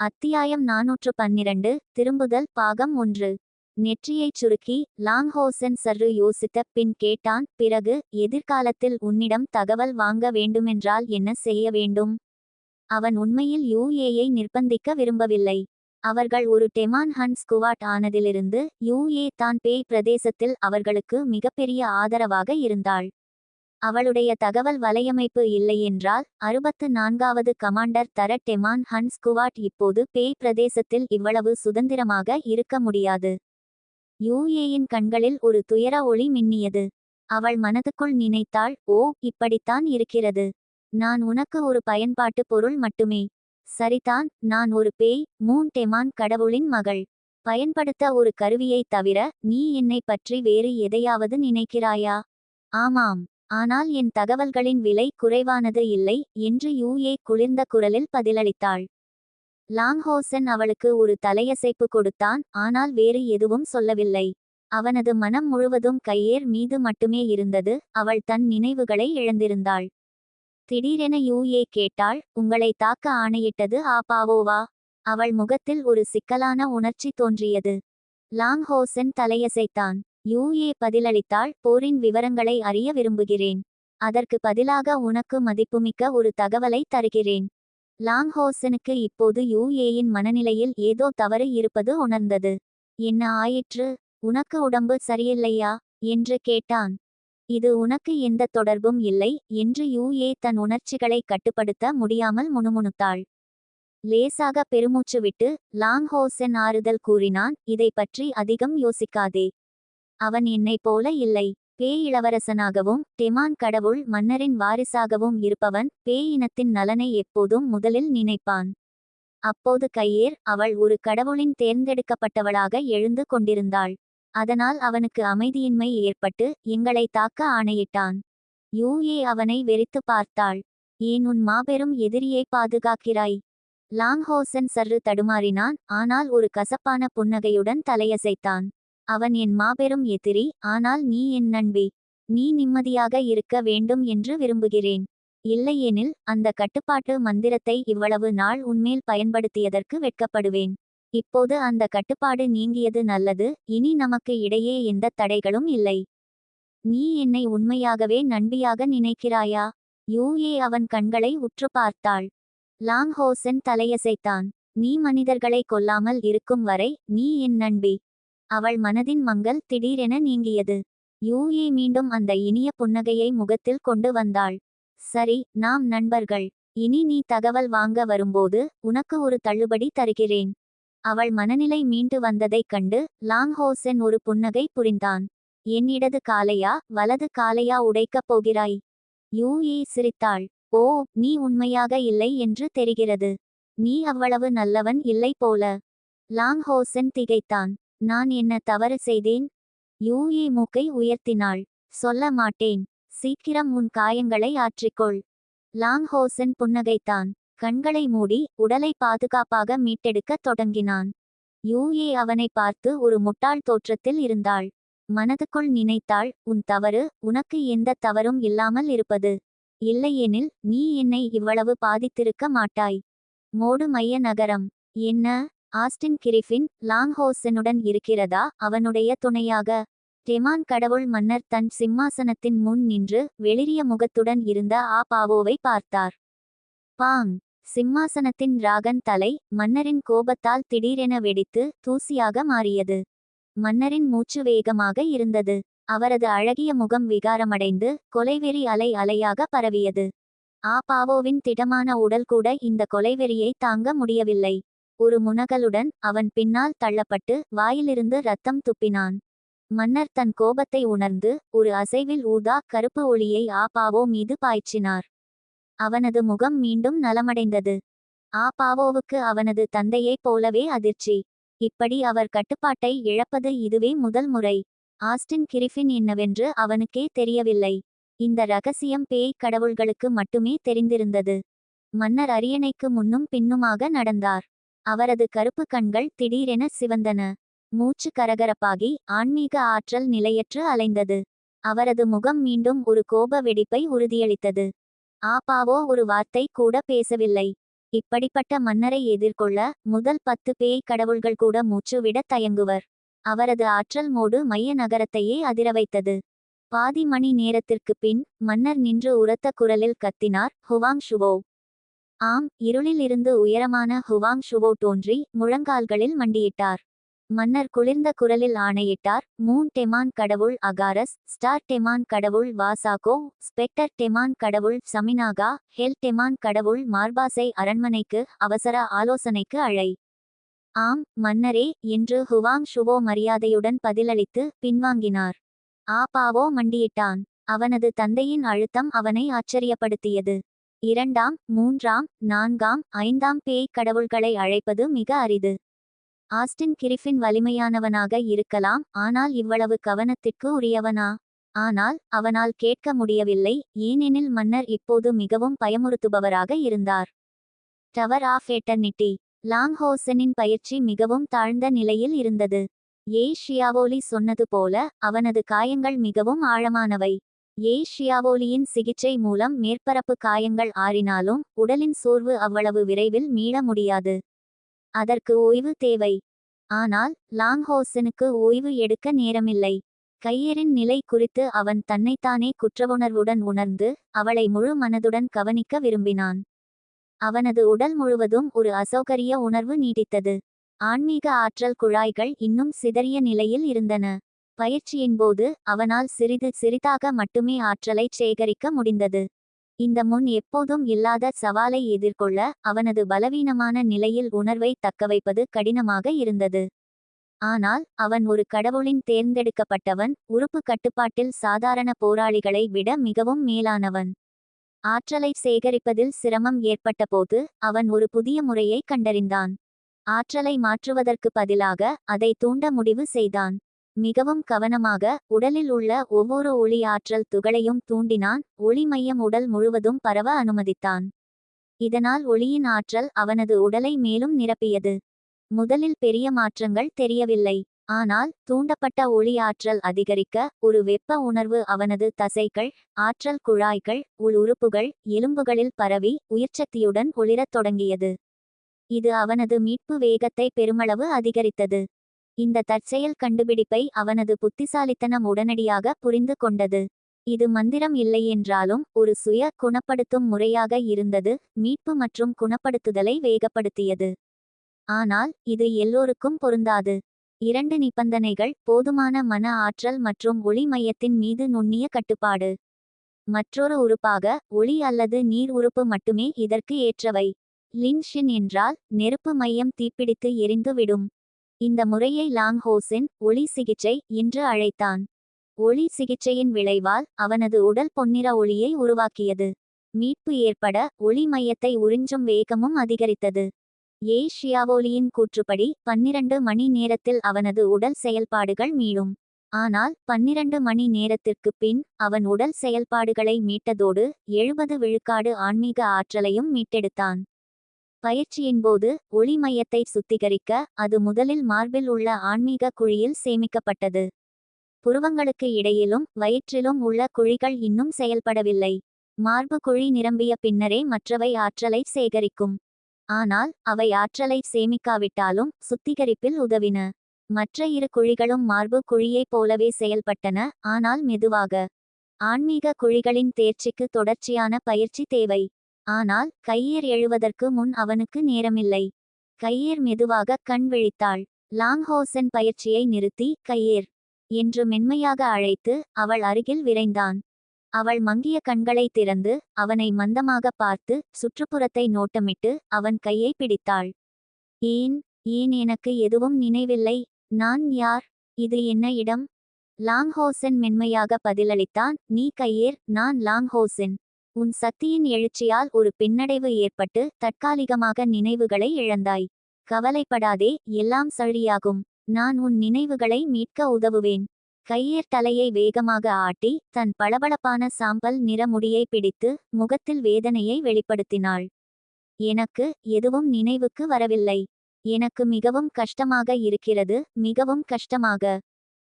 அத்தியாயம் நாநூற்று பன்னிரண்டு திரும்புதல் பாகம் ஒன்று. நெற்றியைச் சுருக்கி லாங்ஹோசன் சர்ரு யோசித்த பின் கேட்டான் பிறகு எதிர்காலத்தில் உன்னிடம் தகவல் வாங்க வேண்டுமென்றால் என்ன செய்ய வேண்டும்? அவன் உண்மையில் யூஏயை நிர்பந்திக்க விரும்பவில்லை. அவர்கள் ஒரு டெமான் ஹன் ஸ்குவாட் ஆனதிலிருந்து யூஏ தான் பேய் பிரதேசத்தில் அவர்களுக்கு மிகப்பெரிய ஆதரவாக இருந்தாள். அவளுடைய தகவல் வலையமைப்பு இல்லையென்றால் அறுபத்து நான்காவது கமாண்டர் தர டெமான் ஹன் ஸ்குவாட் இப்போது பேய் பிரதேசத்தில் இவ்வளவு சுதந்திரமாக இருக்க முடியாது. யூஏயின் கண்களில் ஒரு துயர ஒளி மின்னியது. அவள் மனதுக்குள் நினைத்தாள் ஓ இப்படித்தான் இருக்கிறது. நான் உனக்கு ஒரு பயன்பாட்டு பொருள் மட்டுமே. சரிதான் நான் ஒரு பேய் மூன் டெமான் கடவுளின் மகள். பயன்படுத்த ஒரு கருவியைத் தவிர நீ என்னை பற்றி வேறு எதையாவது நினைக்கிறாயா? ஆமாம். ஆனால் என் தகவல்களின் விலை குறைவானது இல்லை என்று யூஏ குளிர்ந்த குரலில் பதிலளித்தாள். லாங்ஹோசன் அவளுக்கு ஒரு தலையசைப்பு கொடுத்தான் ஆனால் வேறு எதுவும் சொல்லவில்லை. அவனது மனம் முழுவதும் கையேர் மீது மட்டுமே இருந்தது அவள் தன் நினைவுகளை இழந்திருந்தாள். திடீரென யூஏ கேட்டாள் உங்களை தாக்க ஆணையிட்டது ஆபாவோவா அவள் முகத்தில் ஒரு சிக்கலான உணர்ச்சி தோன்றியது. லாங்ஹோசன் தலையசைத்தான். யூஏ பதிலளித்தாள் போரின் விவரங்களை அறிய விரும்புகிறேன். அதற்கு பதிலாக உனக்கு மதிப்புமிக்க ஒரு தகவலை தருகிறேன். லாங்ஹோசனுக்கு இப்போது யூஏயின் மனநிலையில் ஏதோ தவறு இருப்பது உணர்ந்தது. என்ன ஆயிற்று? உனக்கு உடம்பு சரியில்லையா? என்று கேட்டான். இது உனக்கு எந்த தொடர்பும் இல்லை என்று யூஏ தன் உணர்ச்சிகளை கட்டுப்படுத்த முடியாமல் முணுமுணுத்தாள். லேசாக பெருமூச்சு விட்டு லாங்ஹோசன் ஆறுதல் கூறினான். இதை பற்றி அதிகம் யோசிக்காதே. அவன் என்னைப் போல இல்லை. பேய் இளவரசனாகவும் தெமான் கடவுள் மன்னரின் வாரிசாகவும் இருப்பவன் பேய் இனத்தின் நலனை எப்போதும் முதலில் நினைப்பான். அப்போது கையேர் அவள் ஒரு கடவுளின் தேர்ந்தெடுக்கப்பட்டவளாக எழுந்து கொண்டிருந்தாள். அதனால் அவனுக்கு அமைதியின்மை ஏற்பட்டு எங்களை தாக்க ஆணையிட்டான். யூஏ அவனை வெறித்து பார்த்தாள். ஏன் உன் மாபெரும் எதிரியை பாதுகாக்கிறாய்? லாங்ஹோசன் சர்று தடுமாறினான் ஆனால் ஒரு கசப்பான புன்னகையுடன் தலையசைத்தான். அவன் என் மாபெரும் எதிரி ஆனால் நீ என் நண்பி. நீ நிம்மதியாக இருக்க வேண்டும் என்று விரும்புகிறேன். இல்லையெனில் அந்த கட்டுப்பாட்டு மந்திரத்தை இவ்வளவு நாள் உன்மேல் பயன்படுத்தியதற்கு வெட்கப்படுவேன். இப்போது அந்த கட்டுப்பாடு நீங்கியது நல்லது இனி நமக்கு இடையே எந்த தடைகளும் இல்லை. நீ என்னை உண்மையாகவே நண்பியாக நினைக்கிறாயா? யூஏ அவன் கண்களை உற்று பார்த்தாள். லாங்ஹோசன் தலையசைத்தான். நீ மனிதர்களை கொல்லாமல் இருக்கும் வரை நீ என் நண்பி. அவள் மனதின் மங்கள் திடீரென நீங்கியது. யூஏ மீண்டும் அந்த இனிய புன்னகையை முகத்தில் கொண்டு வந்தாள். சரி நாம் நண்பர்கள். இனி நீ தகவல் வாங்க வரும்போது உனக்கு ஒரு தள்ளுபடி தருகிறேன். அவள் மனநிலை மீண்டு வந்ததைக் கண்டு லாங்ஹோசென் ஒரு புன்னகை புரிந்தான். என் இடது காலையா? வலது காலையா உடைக்கப் போகிறாய்? யூஏ சிரித்தாள். ஓ நீ உண்மையாக இல்லை என்று தெரிகிறது. நீ அவ்வளவு நல்லவன் இல்லை போல. லாங்ஹோசன் திகைத்தான். நான் என்ன தவறு செய்தேன்? யூஏ மூக்கை உயர்த்தினாள். சொல்ல மாட்டேன். சீக்கிரம் உன் காயங்களை ஆற்றிக்கொள். லாங்ஹோசன் புன்னகைத்தான். கண்களை மூடி உடலை பாதுகாப்பாக மீட்டெடுக்கத் தொடங்கினான். யூஏ அவனை பார்த்து ஒரு முட்டாள் தோற்றத்தில் இருந்தாள். மனதுக்குள் நினைத்தாள் உன் தவறு உனக்கு எந்த தவறும் இல்லாமல் இருப்பது. இல்லையெனில் நீ என்னை இவ்வளவு பாதித்திருக்க மாட்டாய். மோடு மைய நகரம். என்ன? ஆஸ்டின் கிரிஃபின் லாங்ஹோசனுடன் இருக்கிறதா? அவனுடைய துணையாக. டெமான் கடவுள் மன்னர் தன் சிம்மாசனத்தின் முன் நின்று வெளிரிய முகத்துடன் இருந்த ஆ பாவோவை பார்த்தார். பாங்! சிம்மாசனத்தின் ராகன் தலை மன்னரின் கோபத்தால் திடீரென வெடித்து தூசியாக மாறியது. மன்னரின் மூச்சு வேகமாக இருந்தது. அவரது அழகிய முகம் விகாரமடைந்து கொலைவெறி அலை அலையாக பரவியது. ஆ பாவோவின் திடமான உடல் கூட இந்த கொலைவெறியை தாங்க முடியவில்லை. ஒரு முனகலுடன் அவன் பின்னால் தள்ளப்பட்டு வாயிலிருந்து ரத்தம் துப்பினான். மன்னர் தன் கோபத்தை உணர்ந்து ஒரு அசைவில் ஊதா கருப்பு ஒளியை ஆபாவோ மீது பாய்ச்சினார். அவனது முகம் மீண்டும் நலமடைந்தது. ஆபாவோவுக்கு அவனது தந்தையைப் போலவே அதிர்ச்சி. இப்படி அவர் கட்டுப்பாட்டை இழப்பது இதுவே முதல் முறை. ஆஸ்டின் கிரிஃபின் என்னவென்று அவனுக்கே தெரியவில்லை. இந்த ரகசியம் பேய் கடவுள்களுக்கு மட்டுமே தெரிந்திருந்தது. மன்னர் அரியணைக்கு முன்னும் பின்னுமாக நடந்தார். அவரது கருப்பு கண்கள் திடீரென சிவந்தன. மூச்சு கரகரப்பாகி ஆன்மீக ஆற்றல் நிலையற்று அலைந்தது. அவரது முகம் மீண்டும் ஒரு கோப வெடிப்பை உறுதியளித்தது. ஆப்பாவோ ஒரு வார்த்தை கூட பேசவில்லை. இப்படிப்பட்ட மன்னரை எதிர்கொள்ள முதல் பத்து பேய் கடவுள்கள் கூட மூச்சுவிட தயங்குவர். அவரது ஆற்றல் மோடு மைய நகரத்தையே அதிர வைத்தது. பாதி மணி நேரத்திற்குப் பின் மன்னர் நின்று உரத்த குரலில் கத்தினார் ஹுவாங் ஷுவோ. ஆம் இருளிலிருந்து உயரமான ஹுவாங் ஷுவோ தோன்றி முழங்கால்களில் மண்டியிட்டார். மன்னர் குளிர்ந்த குரலில் ஆணையிட்டார் மூன் டெமான் கடவுள் அகாரஸ் ஸ்டார் டெமான் கடவுள் வாசாகோ ஸ்பெக்டர் டெமான் கடவுள் சமினாகா ஹெல் டெமான் கடவுள் மார்பாசை அரண்மனைக்கு அவசர ஆலோசனைக்கு அழை. ஆம் மன்னரே என்று ஹுவாங் ஷுவோ மரியாதையுடன் பதிலளித்து பின்வாங்கினார். ஆபாவோ மண்டியிட்டான். அவனது தந்தையின் அழுத்தம் அவனை ஆச்சரியப்படுத்தியது. இரண்டாம் மூன்றாம் நான்காம் ஐந்தாம் பேய் கடவுள்களை அழைப்பது மிக அரிது. ஆஸ்டின் கிரிஃபின் வலிமையானவனாக இருக்கலாம் ஆனால் இவ்வளவு கவனத்திற்கு உரியவனா? ஆனால் அவனால் கேட்க முடியவில்லை ஏனெனில் மன்னர் இப்போது மிகவும் பயமுறுத்துபவராக இருந்தார். Tower of eternity. லாங்ஹோசனின் பயிற்சி மிகவும் தாழ்ந்த நிலையில் இருந்தது. ஏ. ஷியாவோலி சொன்னது போல அவனது காயங்கள் மிகவும் ஆழமானவை. ஏ ஷியாவோலியின் சிகிச்சை மூலம் மேற்பரப்பு காயங்கள் ஆறினாலும் உடலின் சோர்வு அவ்வளவு விரைவில் மீள முடியாது. அதற்கு ஓய்வு தேவை. ஆனால் லாங்ஹோசனுக்கு ஓய்வு எடுக்க நேரமில்லை. கையரின் நிலை குறித்து அவன் தன்னைத்தானே குற்றவுணர்வுடன் உணர்ந்து அவளை முழு மனதுடன் கவனிக்க விரும்பினான். அவனது உடல் முழுவதும் ஒரு அசௌகரிய உணர்வு நீடித்தது. ஆன்மீக ஆற்றல் குழாய்கள் இன்னும் சிதறிய நிலையில் இருந்தன. பயிற்சியின்போது அவனால் சிறிது சிறிதாக மட்டுமே ஆற்றலை சேகரிக்க முடிந்தது. இந்த முன் எப்போதும் இல்லாத சவாலை எதிர்கொள்ள அவனது பலவீனமான நிலையில் உணர்வை தக்கவைப்பது கடினமாக இருந்தது. ஆனால் அவன் ஒரு கடவுளின் தேர்ந்தெடுக்கப்பட்டவன் உறுப்பு கட்டுப்பாட்டில் சாதாரண போராளிகளை விட மிகவும் மேலானவன். ஆற்றலை சேகரிப்பதில் சிரமம் ஏற்பட்டபோது அவன் ஒரு புதிய முறையை கண்டறிந்தான். ஆற்றலை மாற்றுவதற்கு பதிலாக அதை தூண்ட முடிவு செய்தான். மிகவும் கவனமாக உடலில் உள்ள ஒவ்வொரு ஒளி ஆற்றல் துகளையும் தூண்டினான். ஒளி மையம் உடல் முழுவதும் பரவ அனுமதித்தான். இதனால் ஒளியின் ஆற்றல் அவனது உடலை மேலும் நிரப்பியது. முதலில் பெரிய மாற்றங்கள் தெரியவில்லை. ஆனால் தூண்டப்பட்ட ஒளி ஆற்றல் அதிகரிக்க ஒரு வெப்ப உணர்வு அவனது தசைகள் ஆற்றல் குழாய்கள் உள் உறுப்புகள் எலும்புகளில் பரவி உயிர்ச்சக்தியுடன் ஒளிரத் தொடங்கியது. இது அவனது மீட்பு வேகத்தை பெருமளவு அதிகரித்தது. இந்த தற்செயல் கண்டுபிடிப்பை அவனது புத்திசாலித்தனம் உடனடியாக புரிந்து கொண்டது. இது மந்திரம் இல்லையென்றாலும் ஒரு சுய குணப்படுத்தும் முறையாக இருந்தது மீட்பு மற்றும் குணப்படுத்துதலை வேகப்படுத்தியது. ஆனால் இது எல்லோருக்கும் பொருந்தாது. இரண்டு நிபந்தனைகள் போதுமான மன ஆற்றல் மற்றும் ஒளி மையத்தின் மீது நுண்ணிய கட்டுப்பாடு. மற்றொரு உறுப்பாக ஒளி அல்லது நீர் உறுப்பு மட்டுமே இதற்கு ஏற்றவை. லின்ஷின் என்றால் நெருப்பு மையம் தீப்பிடித்து எரிந்து விடும் இந்த முறையை லாங் ஹோசின் ஒளி சிகிச்சை என்று அழைத்தான். ஒளி சிகிச்சையின் விளைவால் அவனது உடல் பொன்னிற ஒளியை உருவாக்கியது. மீட்பு ஏற்பட ஒளி மையத்தை உறிஞ்சும் வேகமும் அதிகரித்தது. ஏ ஷியாவோலியின் கூற்றுப்படி பன்னிரண்டு மணி நேரத்தில் அவனது உடல் செயல்பாடுகள் மீளும். ஆனால் பன்னிரண்டு மணி நேரத்திற்குப் பின் அவன் உடல் செயல்பாடுகளை மீட்டதோடு எழுபது விழுக்காடு ஆன்மீக ஆற்றலையும் மீட்டெடுத்தான். பயிற்சியின்போது ஒளி மையத்தை சுத்திகரிக்க அது முதலில் மார்பில் உள்ள ஆன்மீக குழியில் சேமிக்கப்பட்டது. புருவங்களுக்கு இடையிலும் வயிற்றிலும் உள்ள குழிகள் இன்னும் செயல்படவில்லை. மார்பு குழி நிரம்பிய பின்னரே மற்றவை ஆற்றலை சேகரிக்கும். ஆனால் அவை ஆற்றலை சேமிக்காவிட்டாலும் சுத்திகரிப்பில் உதவின. மற்ற இரு குழிகளும் மார்பு குழியைப் போலவே செயல்பட்டன ஆனால் மெதுவாக. ஆன்மீக குழிகளின் தேர்ச்சிக்கு தொடர்ச்சியான பயிற்சி தேவை. ஆனால் கையேர் எழுவதற்கு முன் அவனுக்கு நேரமில்லை. கையேர் மெதுவாக கண் விழித்தாள். லாங்ஹோசன் பயிற்சியை நிறுத்தி கையேர் என்று மென்மையாக அழைத்து அவள் அருகில் விரைந்தான். அவள் மங்கிய கண்களை திறந்து அவனை மந்தமாக பார்த்து சுற்றுப்புறத்தை நோட்டமிட்டு அவன் கையை பிடித்தாள். ஏன் ஏன் எனக்கு எதுவும் நினைவில்லை? நான் யார்? இது என்ன இடம்? லாங்ஹோசன் மென்மையாக பதிலளித்தான். நீ கையேர் நான் லாங்ஹோசன். உன் சக்தியின் எழுச்சியால் ஒரு பின்னடைவு ஏற்பட்டு தற்காலிகமாக நினைவுகளை இழந்தாய். கவலைப்படாதே எல்லாம் சளியாகும் நான் உன் நினைவுகளை மீட்க உதவுவேன். கையேர் தலையை வேகமாக ஆட்டி தன் பளபளப்பான சாம்பல் நிறமுடியை பிடித்து முகத்தில் வேதனையை வெளிப்படுத்தினாள். எனக்கு எதுவும் நினைவுக்கு வரவில்லை. எனக்கு மிகவும் கஷ்டமாக இருக்கிறது மிகவும் கஷ்டமாக.